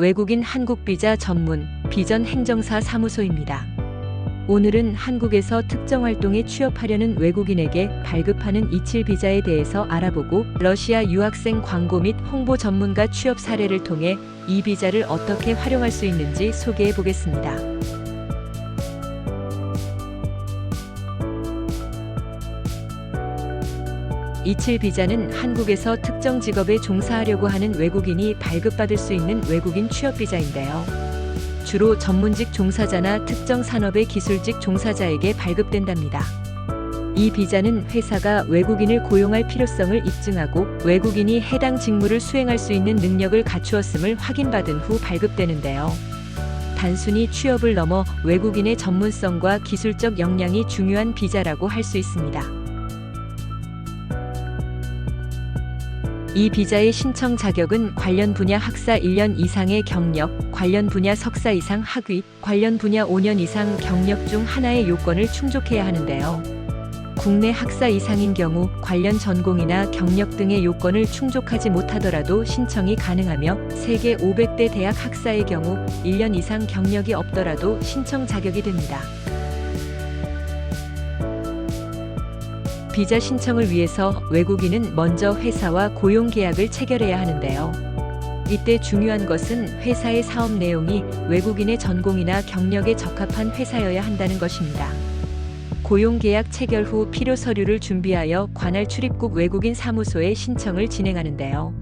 외국인 한국 비자 전문 비전 행정사 사무소입니다. 오늘은 한국에서 특정 활동에 취업하려는 외국인에게 발급하는 이칠 비자에 대해서 알아보고 러시아 유학생 광고 및 홍보 전문가 취업 사례를 통해 이 비자를 어떻게 활용할 수 있는지 소개해 보겠습니다. 이칠 비자는 한국에서 특정 직업에 종사하려고 하는 외국인이 발급받을 수 있는 외국인 취업 비자인데요. 주로 전문직 종사자나 특정 산업의 기술직 종사자에게 발급된답니다. 이 비자는 회사가 외국인을 고용할 필요성을 입증하고 외국인이 해당 직무를 수행할 수 있는 능력을 갖추었음을 확인받은 후 발급되는데요. 단순히 취업을 넘어 외국인의 전문성과 기술적 역량이 중요한 비자라고 할 수 있습니다. 이 비자의 신청 자격은 관련 분야 학사 1년 이상의 경력, 관련 분야 석사 이상 학위, 관련 분야 5년 이상 경력 중 하나의 요건을 충족해야 하는데요. 국내 학사 이상인 경우 관련 전공이나 경력 등의 요건을 충족하지 못하더라도 신청이 가능하며 세계 500대 대학 학사의 경우 1년 이상 경력이 없더라도 신청 자격이 됩니다. 비자 신청을 위해서 외국인은 먼저 회사와 고용 계약을 체결해야 하는데요. 이때 중요한 것은 회사의 사업 내용이 외국인의 전공이나 경력에 적합한 회사여야 한다는 것입니다. 고용 계약 체결 후 필요 서류를 준비하여 관할 출입국 외국인 사무소에 신청을 진행하는데요.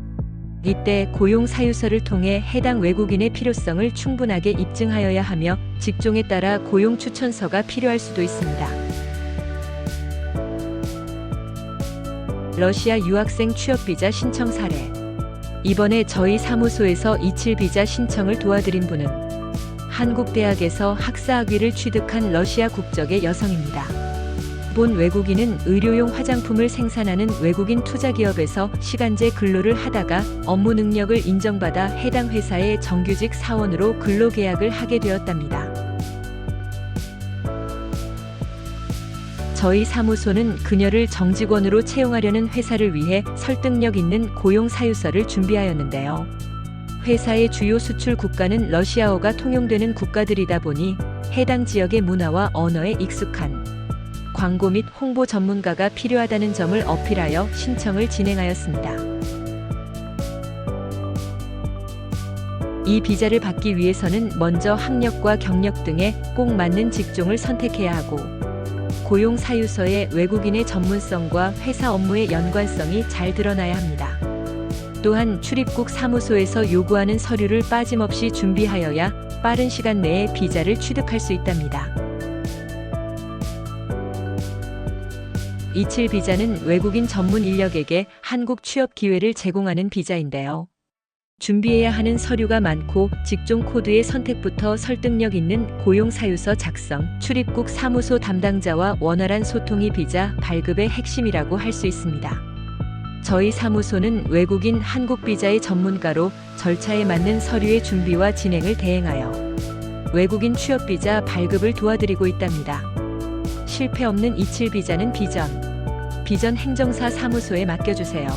이때 고용 사유서를 통해 해당 외국인의 필요성을 충분하게 입증하여야 하며 직종에 따라 고용 추천서가 필요할 수도 있습니다. 러시아 유학생 취업 비자 신청 사례. 이번에 저희 사무소에서 이칠 비자 신청을 도와드린 분은 한국 대학에서 학사학위를 취득한 러시아 국적의 여성입니다. 본 외국인은 의료용 화장품을 생산하는 외국인 투자 기업에서 시간제 근로를 하다가 업무 능력을 인정받아 해당 회사의 정규직 사원으로 근로 계약을 하게 되었답니다. 저희 사무소는 그녀를 정직원으로 채용하려는 회사를 위해 설득력 있는 고용 사유서를 준비하였는데요. 회사의 주요 수출 국가는 러시아어가 통용되는 국가들이다 보니 해당 지역의 문화와 언어에 익숙한 광고 및 홍보 전문가가 필요하다는 점을 어필하여 신청을 진행하였습니다. 이 비자를 받기 위해서는 먼저 학력과 경력 등에 꼭 맞는 직종을 선택해야 하고 고용 사유서에 외국인의 전문성과 회사 업무의 연관성이 잘 드러나야 합니다. 또한 출입국 사무소에서 요구하는 서류를 빠짐없이 준비하여야 빠른 시간 내에 비자를 취득할 수 있답니다. 이칠 비자는 외국인 전문 인력에게 한국 취업 기회를 제공하는 비자인데요. 준비해야 하는 서류가 많고 직종 코드의 선택부터 설득력 있는 고용 사유서 작성, 출입국 사무소 담당자와 원활한 소통이 비자 발급의 핵심이라고 할 수 있습니다. 저희 사무소는 외국인 한국 비자의 전문가로 절차에 맞는 서류의 준비와 진행을 대행하여 외국인 취업 비자 발급을 도와드리고 있답니다. 실패 없는 이칠 비자는 비전. 비전 행정사 사무소에 맡겨주세요.